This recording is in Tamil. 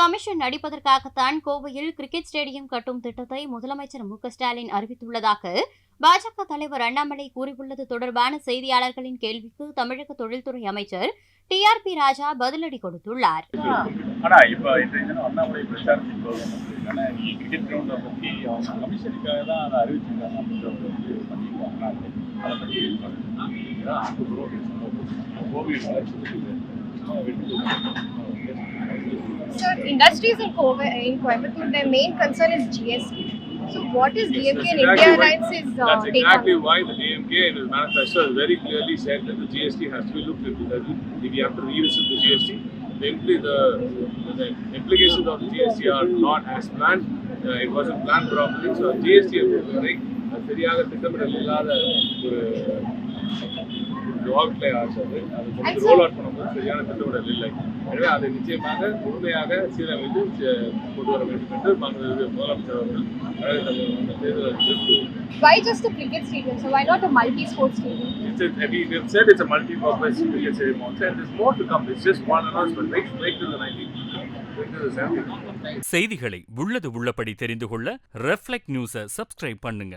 கமிஷன் அடிப்பதற்காகத்தான் கோவையில் கிரிக்கெட் ஸ்டேடியம் கட்டும் திட்டத்தை முதலமைச்சர் மு ஸ்டாலின் அறிவித்துள்ளதாக பாஜக தலைவர் அண்ணாமலை கூறியுள்ளது தொடர்பான செய்தியாளர்களின் கேள்விக்கு தமிழக தொழில்துறை அமைச்சர் டி ஆர் பி ராஜா பதிலடி கொடுத்துள்ளார். ஆனா இப்ப அண்ணாமலை பிரச்சாரத்துக்கு கிரிக்கெட் கிரவுண்டை பத்தி அவங்க கமிஷனுக்காக தான் அதை அறிவிச்சிருக்காங்க அப்படின்றத வந்து பண்ணியிருக்காங்க. அதை கோவில் வளர்ச்சி Sir, industries in, Kove- in Coimbatore, their main concern is GST. So, what is DMK and India Alliance is uh, That's take exactly on? why the DMK in its manifesto has very clearly said that the GST has to be looked into. That if you have to revisit the GST, the, impli- the, the implications of the GST are not as planned. Uh, it wasn't planned properly. So GST பொறுத்தவரை அது சரியாக திட்டமிடல் இல்லாத ஒரு லாக் பிளே ஆச்சு அது ரோல் அவுட் பண்ணும்போது சரியான திட்டமிடல் இல்லை எனவே அதை நிச்சயமாக முழுமையாக சீரமைத்து கொண்டு வர வேண்டும் என்று மாண்புமிகு முதலமைச்சர் அவர்கள் அழகு தமிழ் வந்து தேர்தல் அறிவிப்பு Why just a cricket stadium? So, why not a multi-sport stadium? It's a, we, we've said it's a multi-purpose cricket stadium also, and there's more to come. It's just one announcement. Wait, wait till the 19th. Wait till the 17th. செய்திகளை உள்ளது உள்ளபடி தெரிந்து கொள்ள ரெஃப்ளெக்ட் நியூஸை சப்ஸ்கிரைப் பண்ணுங்க